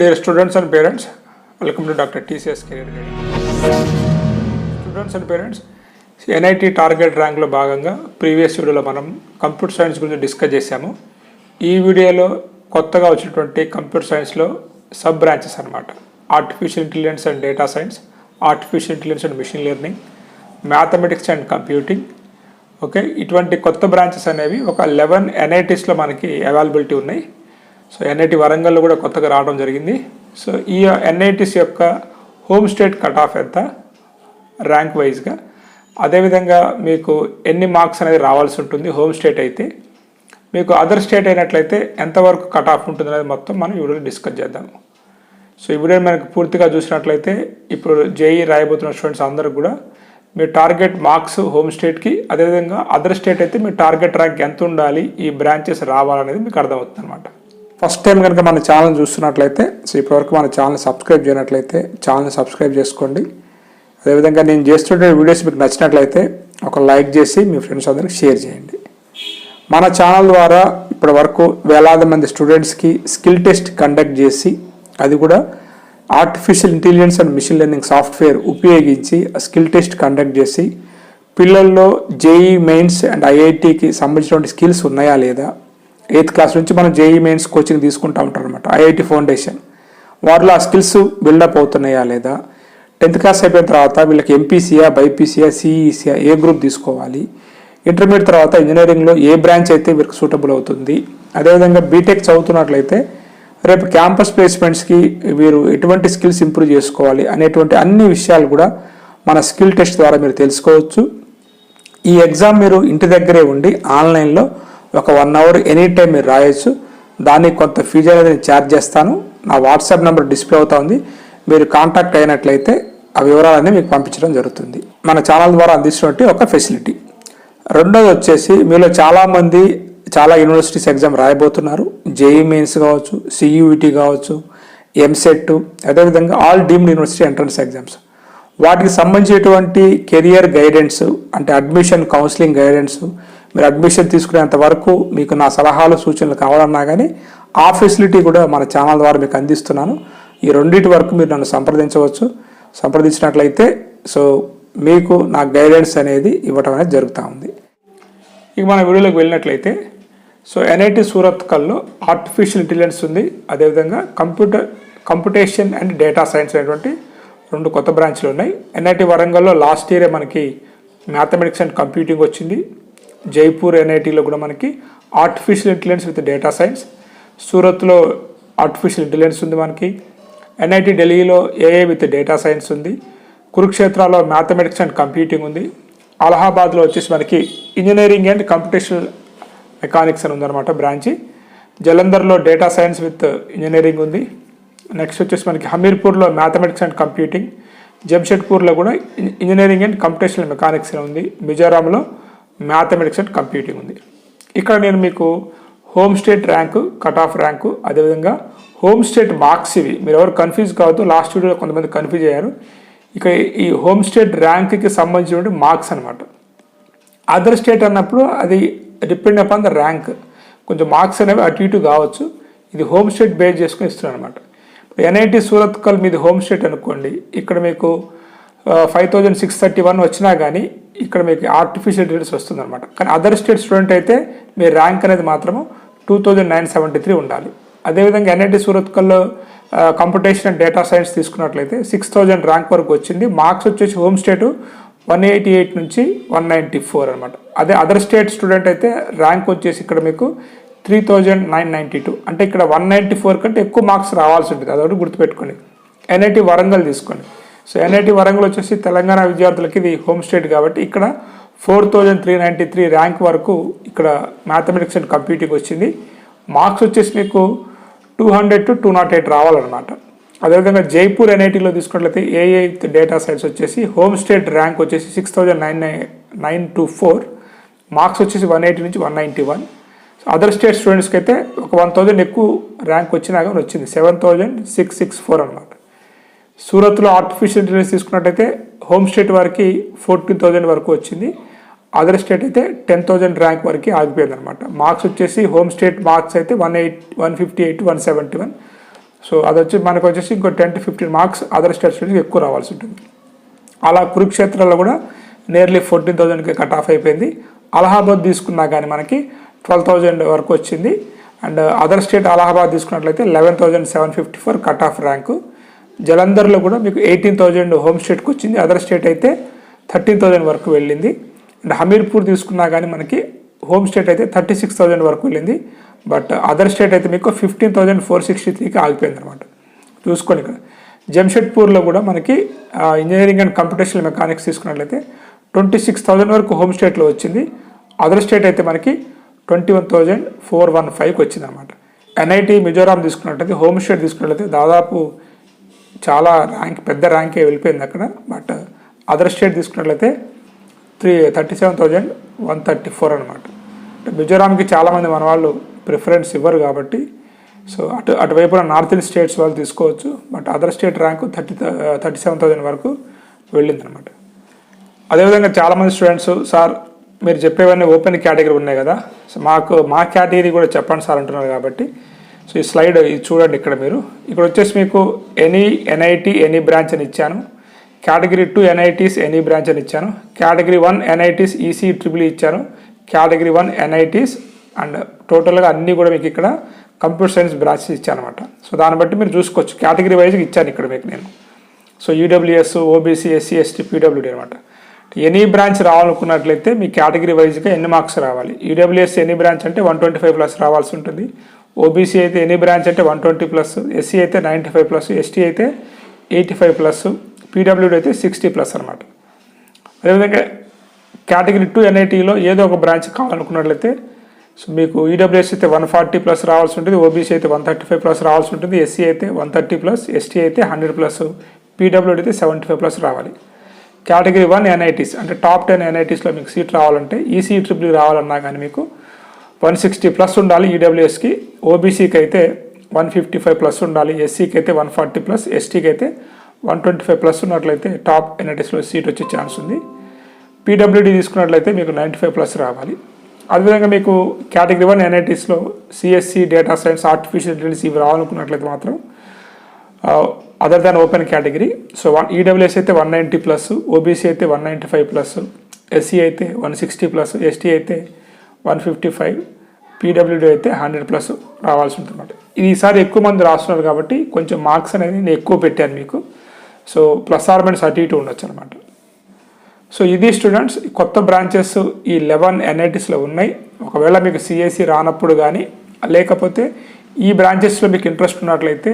Dear students and parents, welcome to Dr. TCS Career Guidance. Students and parents NIT target ర్యాంక్లో భాగంగా previous వీడియోలో మనం computer science గురించి discuss చేశాము ఈ వీడియోలో కొత్తగా వచ్చినటువంటి కంప్యూటర్ సైన్స్లో సబ్ బ్రాంచెస్ అనమాట artificial intelligence and data science artificial intelligence and machine learning mathematics and computing okay ఇటువంటి కొత్త బ్రాంచెస్ అనేవి ఒక లెవెన్ ఎన్ఐటీస్లో మనకి అవైలబిలిటీ ఉన్నాయి సో ఎన్ఐటి వరంగల్లో కూడా కొత్తగా రావడం జరిగింది. సో ఈ ఎన్ఐటిస్ యొక్క హోమ్ స్టేట్ కట్ ఆఫ్ ఎంత ర్యాంక్ వైజ్గా అదేవిధంగా మీకు ఎన్ని మార్క్స్ అనేది రావాల్సి ఉంటుంది హోమ్ స్టేట్ అయితే. మీకు అదర్ స్టేట్ అయినట్లయితే ఎంతవరకు కట్ ఆఫ్ ఉంటుంది అనేది మొత్తం మనం ఈ వీడియోలో డిస్కస్ చేద్దాము సో ఈ వీడియో మనకు పూర్తిగా చూసినట్లయితే ఇప్పుడు జేఈ రాయబోతున్న స్టూడెంట్స్ అందరూ కూడా మీ టార్గెట్ మార్క్స్ హోమ్ స్టేట్కి అదేవిధంగా అదర్ స్టేట్ అయితే మీ టార్గెట్ ర్యాంక్ ఎంత ఉండాలి ఈ బ్రాంచెస్ రావాలనేది మీకు అర్థమవుతుంది అనమాట ఫస్ట్ టైం కనుక మన ఛానల్ చూస్తున్నట్లయితే సో ఇప్పటివరకు మన ఛానల్ సబ్స్క్రైబ్ చేయనట్లయితే ఛానల్ సబ్స్క్రైబ్ చేసుకోండి. అదేవిధంగా నేను చేస్తుంటే వీడియోస్ మీకు నచ్చినట్లయితే ఒక లైక్ చేసి మీ ఫ్రెండ్స్ అందరికి షేర్ చేయండి. మన ఛానల్ ద్వారా ఇప్పటి వరకు వేలాది మంది స్టూడెంట్స్కి స్కిల్ టెస్ట్ కండక్ట్ చేసి అది కూడా artificial intelligence and machine learning software ఉపయోగించి స్కిల్ టెస్ట్ కండక్ట్ చేసి పిల్లల్లో జేఈ మెయిన్స్ అండ్ ఐఐటికి సంబంధించినటువంటి స్కిల్స్ ఉన్నాయా లేదా ఎయిత్ క్లాస్ నుంచి మనం జేఈ మెయిన్స్ కోచింగ్ తీసుకుంటూ ఉంటాం అనమాట ఐఐటి ఫౌండేషన్. వారిలో ఆ స్కిల్స్ బిల్డప్ అవుతున్నాయా లేదా? టెన్త్ క్లాస్ అయిపోయిన తర్వాత వీళ్ళకి ఎంపీసీయా బైపీసీయా సిఈసీయా ఏ గ్రూప్ తీసుకోవాలి? ఇంటర్మీడియట్ తర్వాత ఇంజనీరింగ్లో ఏ బ్రాంచ్ అయితే వీరికి సూటబుల్ అవుతుంది? అదేవిధంగా బీటెక్ చదువుతున్నట్లయితే రేపు క్యాంపస్ ప్లేస్మెంట్స్కి వీరు ఎటువంటి స్కిల్స్ ఇంప్రూవ్ చేసుకోవాలి అనేటువంటి అన్ని విషయాలు కూడా మన స్కిల్ టెస్ట్ ద్వారా మీరు తెలుసుకోవచ్చు. ఈ ఎగ్జామ్ మీరు ఇంటి దగ్గరే ఉండి ఆన్లైన్లో ఒక వన్ అవర్ ఎనీ టైం మీరు రాయొచ్చు. దానికి కొంత ఫీజు అనేది నేను ఛార్జ్ చేస్తాను. నా వాట్సాప్ నెంబర్ డిస్ప్లే అవుతా ఉంది. మీరు కాంటాక్ట్ అయినట్లయితే ఆ వివరాలన్నీ మీకు పంపించడం జరుగుతుంది. మన ఛానల్ ద్వారా అందిస్తున్నట్టు ఒక ఫెసిలిటీ రెండోది వచ్చేసి మీలో చాలామంది చాలా యూనివర్సిటీస్ ఎగ్జామ్ రాయబోతున్నారు. జేఈ మెయిన్స్ కావచ్చు సియూఈటీ కావచ్చు ఎంసెట్ అదేవిధంగా all deemed university entrance exams వాటికి సంబంధించినటువంటి కెరియర్ గైడెన్స్ అంటే అడ్మిషన్ కౌన్సిలింగ్ గైడెన్స్ మీరు అడ్మిషన్ తీసుకునేంత వరకు మీకు నా సలహాలు సూచనలు కావాలన్నా కానీ ఆ ఫెసిలిటీ కూడా మన ఛానల్ ద్వారా మీకు అందిస్తున్నాను. ఈ రెండింటి వరకు మీరు నన్ను సంప్రదించవచ్చు. సంప్రదించినట్లయితే సో మీకు నా గైడెన్స్ అనేది ఇవ్వటం అనేది జరుగుతూ ఉంది. ఇక మన వీడియోలోకి వెళ్ళినట్లయితే సో ఎన్ఐటి సూరత్ కల్లో ఆర్టిఫిషియల్ ఇంటెలిజెన్స్ ఉంది. అదేవిధంగా computer computation and data science అనేటువంటి రెండు కొత్త బ్రాంచ్లు ఉన్నాయి. ఎన్ఐటి వరంగల్లో లాస్ట్ ఇయరే మనకి మ్యాథమెటిక్స్ అండ్ కంప్యూటింగ్ వచ్చింది. జైపూర్ ఎన్ఐటీలో కూడా మనకి artificial intelligence with data science సూరత్లో artificial intelligence ఉంది మనకి. ఎన్ఐటి ఢిల్లీలో ఏఏ విత్ డేటా సైన్స్ ఉంది. కురుక్షేత్రాలో మ్యాథమెటిక్స్ అండ్ కంప్యూటింగ్ ఉంది. అలహాబాద్లో వచ్చేసి మనకి ఇంజనీరింగ్ అండ్ కంప్యూటేషనల్ మెకానిక్స్ అని ఉందన్నమాట బ్రాంచి జలంధర్లో డేటా సైన్స్ విత్ ఇంజనీరింగ్ ఉంది. నెక్స్ట్ వచ్చేసి మనకి హమీర్పూర్లో మ్యాథమెటిక్స్ అండ్ కంప్యూటింగ్ జంషెడ్పూర్లో కూడా ఇంజనీరింగ్ అండ్ కంప్యూటేషనల్ మెకానిక్స్ ఉంది. మిజోరాంలో మ్యాథమెటిక్స్ అండ్ కంప్యూటింగ్ ఉంది. ఇక్కడ నేను మీకు home state rank cut off rank అదేవిధంగా హోమ్ స్టేట్ మార్క్స్ ఇవి. మీరు ఎవరు కన్ఫ్యూజ్ కావద్దు లాస్ట్ వీడియోలో కొంతమంది కన్ఫ్యూజ్ అయ్యారు. ఇక ఈ హోమ్ స్టేట్ ర్యాంక్కి సంబంధించినటువంటి మార్క్స్ అనమాట అదర్ స్టేట్ అన్నప్పుడు అది డిపెండ్ అపాన్ ద ర్యాంక్ కొంచెం మార్క్స్ అనేవి అటు ఇటు కావచ్చు. ఇది హోమ్ స్టేట్ బేస్ చేసుకుని ఇస్తున్నాను అనమాట ఎన్ఐటి సూరత్ కల్ మీది హోమ్ స్టేట్ అనుకోండి. ఇక్కడ మీకు five thousand six thirty one వచ్చినా కానీ ఇక్కడ మీకు ఆర్టిఫిషియల్ ఇంటెలిజెన్స్ వస్తుంది అనమాట కానీ అదర్ స్టేట్ స్టూడెంట్ అయితే మీ ర్యాంక్ అనేది మాత్రము two thousand nine seventy three ఉండాలి అదేవిధంగా ఎన్ఐటి సూరత్కల్లో కంప్యూటేషన్ అండ్ డేటా సైన్స్ తీసుకున్నట్లయితే సిక్స్ థౌజండ్ ర్యాంక్ వరకు వచ్చింది. మార్క్స్ వచ్చేసి home state one eighty eight నుంచి వన్ నైంటీ ఫోర్ అనమాట అదే అదర్ స్టేట్ స్టూడెంట్ అయితే ర్యాంక్ వచ్చేసి ఇక్కడ మీకు three thousand nine ninety two అంటే ఇక్కడ వన్ నైంటీ ఫోర్ కంటే ఎక్కువ మార్క్స్ రావాల్సి ఉంటుంది. అదొకటి గుర్తుపెట్టుకోండి. ఎన్ఐటి వరంగల్ తీసుకోండి. సో ఎన్ఐటి వరంగల్ వచ్చేసి తెలంగాణ విద్యార్థులకి ఇది హోమ్ స్టేట్ కాబట్టి ఇక్కడ four thousand three ninety three rank వరకు ఇక్కడ మ్యాథమెటిక్స్ అండ్ కంప్యూటింగ్ వచ్చింది. మార్క్స్ వచ్చేసి మీకు two hundred to two not eight రావాలన్నమాట. అదేవిధంగా జైపూర్ ఎన్ఐటీలో తీసుకున్నట్లయితే ఏఐ డేటా సైన్స్ వచ్చేసి హోమ్ స్టేట్ ర్యాంక్ వచ్చేసి six thousand nine nine two four. Marks వచ్చేసి వన్ ఎయిటీ నుంచి one ninety one. Other state స్టూడెంట్స్కి అయితే ఒక వన్ థౌజండ్ ఎక్కువ ర్యాంక్ వచ్చినా కానీ వచ్చింది. Seven thousand six six four అన్నమాట. సూరత్లో ఆర్టిఫిషియల్ ఇంటెలిజెన్స్ తీసుకున్నట్టయితే హోమ్ స్టేట్ వరకు ఫోర్టీన్ థౌజండ్ వరకు వచ్చింది. అదర్ స్టేట్ అయితే టెన్ థౌజండ్ ర్యాంక్ వరకు ఆగిపోయింది అనమాట మార్క్స్ వచ్చేసి హోమ్ స్టేట్ మార్క్స్ అయితే one eight one fifty eight one seventy one so అది వచ్చి మనకు వచ్చేసి ఇంకో ten to fifteen marks other states నుంచి ఎక్కువ రావాల్సి ఉంటుంది. అలా కురుక్షేత్రంలో కూడా నియర్లీ ఫోర్టీన్ థౌజండ్కి కట్ ఆఫ్ అయిపోయింది. అలహాబాద్ తీసుకున్నా కానీ మనకి ట్వెల్వ్ థౌజండ్ వరకు వచ్చింది. అండ్ అదర్ స్టేట్ అలహాబాద్ తీసుకున్నట్లయితే eleven thousand seven fifty four cut off rank జలంధర్లో కూడా మీకు ఎయిటీన్ థౌజండ్ హోమ్ స్టేట్కి వచ్చింది. అదర్ స్టేట్ అయితే థర్టీన్ థౌజండ్ వరకు వెళ్ళింది. అండ్ హమీర్పూర్ తీసుకున్నా కానీ మనకి హోమ్ స్టేట్ అయితే థర్టీ సిక్స్ థౌజండ్ వరకు వెళ్ళింది. బట్ అదర్ స్టేట్ అయితే మీకు ఫిఫ్టీన్ థౌజండ్ ఫోర్ సిక్స్టీ త్రీకి ఆగిపోయింది అనమాట చూసుకోండి ఇక్కడ. జంషెడ్పూర్లో కూడా మనకి ఇంజనీరింగ్ అండ్ కంప్యూటేషనల్ మెకానిక్స్ తీసుకున్నట్లయితే ట్వంటీ సిక్స్ థౌజండ్ వరకు హోమ్ స్టేట్లో వచ్చింది. అదర్ స్టేట్ అయితే మనకి twenty one thousand four one ఫైవ్కి వచ్చింది అనమాట ఎన్ఐటి మిజోరాం తీసుకున్నట్లయితే హోమ్ స్టేట్ తీసుకున్నట్లయితే దాదాపు చాలా ర్యాంక్ పెద్ద ర్యాంకే వెళ్ళిపోయింది అక్కడ. బట్ అదర్ స్టేట్ తీసుకున్నట్లయితే three thirty seven thousand one thirty four అనమాట అంటే మిజోరాంకి చాలామంది మన వాళ్ళు ప్రిఫరెన్స్ ఇవ్వరు కాబట్టి సో అటు అటువైపున నార్త్ ఈస్ట్ స్టేట్స్ వాళ్ళు తీసుకోవచ్చు. But other state rank thirty thirty seven thousand వరకు వెళ్ళింది అనమాట అదేవిధంగా చాలామంది స్టూడెంట్స్ సార్ మీరు చెప్పేవన్నీ ఓపెన్ కేటగిరీ ఉన్నాయి కదా. సో మాకు మా కేటగిరీ కూడా చెప్పండి సార్ అంటున్నారు కాబట్టి సో ఈ స్లైడ్ ఇది చూడండి ఇక్కడ మీరు. ఇక్కడ వచ్చేసి మీకు ఎనీ ఎన్ఐటి ఎనీ బ్రాంచ్ అని ఇచ్చాను. Category two NITs any branch అని ఇచ్చాను. Category one NITs EC triple ఇచ్చాను. కేటగిరీ వన్ ఎన్ఐటీస్ అండ్ టోటల్గా అన్నీ కూడా మీకు ఇక్కడ కంప్యూటర్ సైన్స్ బ్రాంచెస్ ఇచ్చాను అనమాట సో దాన్ని బట్టి మీరు చూసుకోవచ్చు. కేటగిరీ వైజ్గా ఇచ్చాను ఇక్కడ మీకు నేను. So EWS OBC SC ST PWD అనమాట. ఎనీ బ్రాంచ్ రావాలనుకున్నట్లయితే మీ కేటగిరీ వైజ్గా ఎన్ని మార్క్స్ రావాలి? యూడబ్ల్యూఎస్ ఎనీ బ్రాంచ్ అంటే వన్ ట్వంటీ ఫైవ్ ప్లస్ రావాల్సి ఉంటుంది. ఓబీసీ అయితే ఎనీ బ్రాంచ్ అంటే వన్ ట్వంటీ ప్లస్ ఎస్సీ అయితే నైంటీ ఫైవ్ ప్లస్ ఎస్టీ అయితే ఎయిటీ ఫైవ్ ప్లస్ పీడబ్ల్యూడీ అయితే సిక్స్టీ ప్లస్ అనమాట అదేవిధంగా కేటగిరీ టూ ఎన్ఐటీలో ఏదో ఒక బ్రాంచ్ కావాలనుకున్నట్లయితే సో మీకు ఈడబ్ల్యూఎస్ అయితే వన్ ఫార్టీ ప్లస్ రావాల్సి ఉంటుంది ఓబీసీ అయితే వన్ థర్టీ ఫైవ్ ప్లస్ రావాల్సి ఉంటుంది ఎస్సీ అయితే వన్ థర్టీ ప్లస్ ఎస్టీ అయితే హండ్రెడ్ ప్లస్ పీడబ్ల్యూడీ అయితే సెవెంటీ ఫైవ్ ప్లస్ రావాలి. కేటగిరీ వన్ ఎన్ఐటీస్ అంటే టాప్ టెన్ ఎన్ఐటీస్లో మీకు సీట్ రావాలంటే ఈసీ ట్రిపుల్ రావాలన్నా కానీ మీకు వన్ సిక్స్టీ ప్లస్ ఉండాలి ఈడబ్ల్యూఎస్కి ఓబీసీకి అయితే వన్ ఫిఫ్టీ ఫైవ్ ప్లస్ ఉండాలి. ఎస్సీకి అయితే వన్ ఫార్టీ ప్లస్. ఎస్టీకి అయితే వన్ ట్వంటీ ఫైవ్ ప్లస్ ఉన్నట్లయితే టాప్ ఎన్ఐటీస్లో సీట్ వచ్చే ఛాన్స్ ఉంది. పీడబ్ల్యూడీ తీసుకున్నట్లయితే మీకు నైంటీ ఫైవ్ ప్లస్ రావాలి. అదేవిధంగా మీకు category one ఎన్ఐటీస్లో CSE data science artificial intelligence ఇవి రావాలనుకున్నట్లయితే మాత్రం other than open category so one EWS అయితే వన్ నైంటీ ప్లస్ ఓబీసీ అయితే one ninety five plus SC అయితే వన్ సిక్స్టీ ప్లస్ ఎస్టీ అయితే వన్ ఫిఫ్టీ ఫైవ్ పీడబ్ల్యూడీ అయితే hundred plus రావాల్సి ఉంటుంది అనమాట ఇది ఈసారి ఎక్కువ మంది రాస్తున్నారు కాబట్టి కొంచెం మార్క్స్ అనేది నేను ఎక్కువ పెట్టాను మీకు. సో ప్లస్ ఆర్ మైనస్ అటు ఇటు ఉండొచ్చు అనమాట సో ఇది స్టూడెంట్స్ కొత్త బ్రాంచెస్ ఈ లెవెన్ ఎన్ఐటీస్లో ఉన్నాయి. ఒకవేళ మీకు సిఎస్సి రానప్పుడు కానీ లేకపోతే ఈ బ్రాంచెస్లో మీకు ఇంట్రెస్ట్ ఉన్నట్లయితే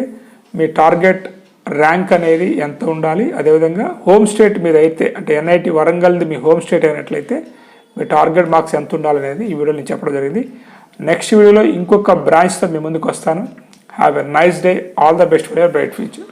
మీ టార్గెట్ ర్యాంక్ అనేది ఎంత ఉండాలి? అదేవిధంగా హోమ్ స్టేట్ మీద అయితే అంటే ఎన్ఐటి వరంగల్ది మీ హోమ్ స్టేట్ అయినట్లయితే మీ టార్గెట్ మార్క్స్ ఎంత ఉండాలి అనేది ఈ వీడియోలో నేను చెప్పడం జరిగింది. నెక్స్ట్ వీడియోలో ఇంకొక బ్రాంచ్తో మీ ముందుకు వస్తాను. Have a nice day all the best for your bright future